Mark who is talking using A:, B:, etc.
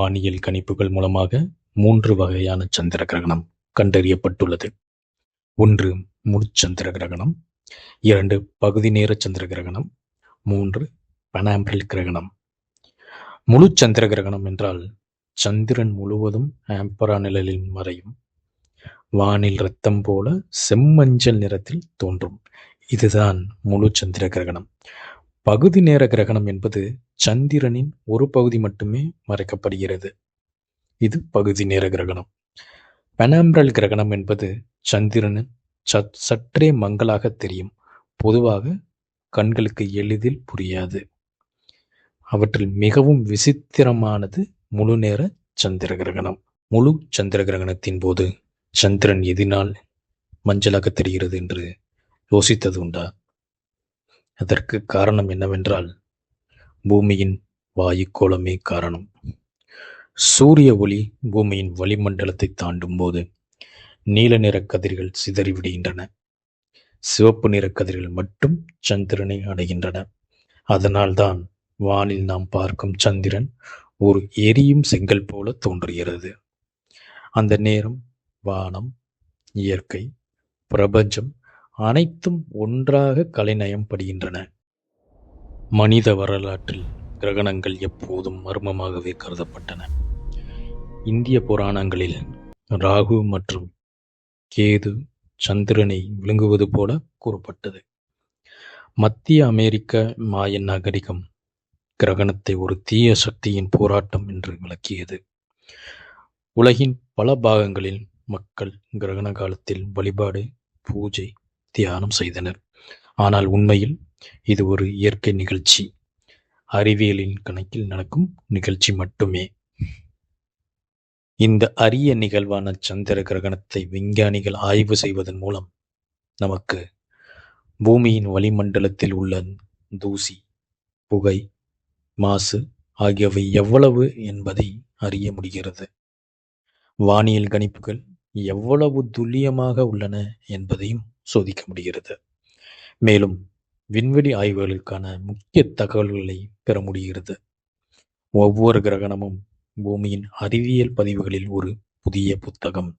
A: வானியல் கணிப்புகள் மூலமாக மூன்று வகையான சந்திர கிரகணம் கண்டறியப்பட்டுள்ளது. ஒன்று முழுச்சந்திர கிரகணம், இரண்டு பகுதி நேர சந்திர கிரகணம், மூன்று பனாம்பிரல் கிரகணம். முழுச்சந்திர கிரகணம் என்றால் சந்திரன் முழுவதும் ஆம்பரா நிழலில் மறையும். வானில் இரத்தம் போல செம்மஞ்சள் நிறத்தில் தோன்றும். இதுதான் முழுச்சந்திர கிரகணம். பகுதி நேர கிரகணம் என்பது சந்திரனின் ஒரு பகுதி மட்டுமே மறைக்கப்படுகிறது. இது பகுதி நேர கிரகணம். பெனாம்பிரல் கிரகணம் என்பது சந்திரன் சற்றே மங்கலாக தெரியும். பொதுவாக கண்களுக்கு எளிதில் புரியாது. அவற்றில் மிகவும் விசித்திரமானது முழு நேர சந்திர கிரகணம். முழு சந்திர கிரகணத்தின் போது சந்திரன் எதினால் மஞ்சளாக தெரிகிறது என்று யோசித்தது உண்டா? அதற்கு காரணம் என்னவென்றால் பூமியின் வாயுக்கோளமே காரணம். சூரிய ஒளி பூமியின் வளிமண்டலத்தை தாண்டும் போது நீல நிற கதிர்கள் சிதறிவிடுகின்றன. சிவப்பு நிற கதிர்கள் மட்டும் சந்திரனை அடைகின்றன. அதனால்தான் வானில் நாம் பார்க்கும் சந்திரன் ஒரு எரியும் செங்கல் போல தோன்றுகிறது. அந்த நேரம் வானம், இயற்கை, பிரபஞ்சம் அனைத்தும் ஒன்றாக கலைநயம் படுகின்றன. மனித வரலாற்றில் கிரகணங்கள் எப்போதும் மர்மமாகவே கருதப்பட்டன. இந்திய புராணங்களில் ராகு மற்றும் கேது சந்திரனை விழுங்குவது போல கூறப்பட்டது. மத்திய அமெரிக்க மாயன் நாகரிகம் கிரகணத்தை ஒரு தீய சக்தியின் போராட்டம் என்று விளக்கியது. உலகின் பல பாகங்களில் மக்கள் கிரகண காலத்தில் வழிபாடு, பூஜை, தியானம் செய்தனர். ஆனால் உண்மையில் இது ஒரு இயற்கை நிகழ்ச்சி. அறிவியலின் கணக்கில் நடக்கும் நிகழ்ச்சி மட்டுமே. இந்த அரிய நிகழ்வான சந்திர கிரகணத்தை விஞ்ஞானிகள் ஆய்வு செய்வதன் மூலம் நமக்கு பூமியின் வளிமண்டலத்தில் உள்ள தூசி, புகை, மாசு ஆகியவை எவ்வளவு என்பதை அறிய முடிகிறது. வானியல் கணிப்புகள் எவ்வளவு துல்லியமாக உள்ளன என்பதையும் சோதிக்க முடிகிறது. மேலும் விண்வெளி ஆய்வுகளுக்கான முக்கிய தகவல்களை பெற முடிகிறது. ஒவ்வொரு கிரகணமும் பூமியின் அறிவியல் பதிவுகளில் ஒரு புதிய புத்தகம்.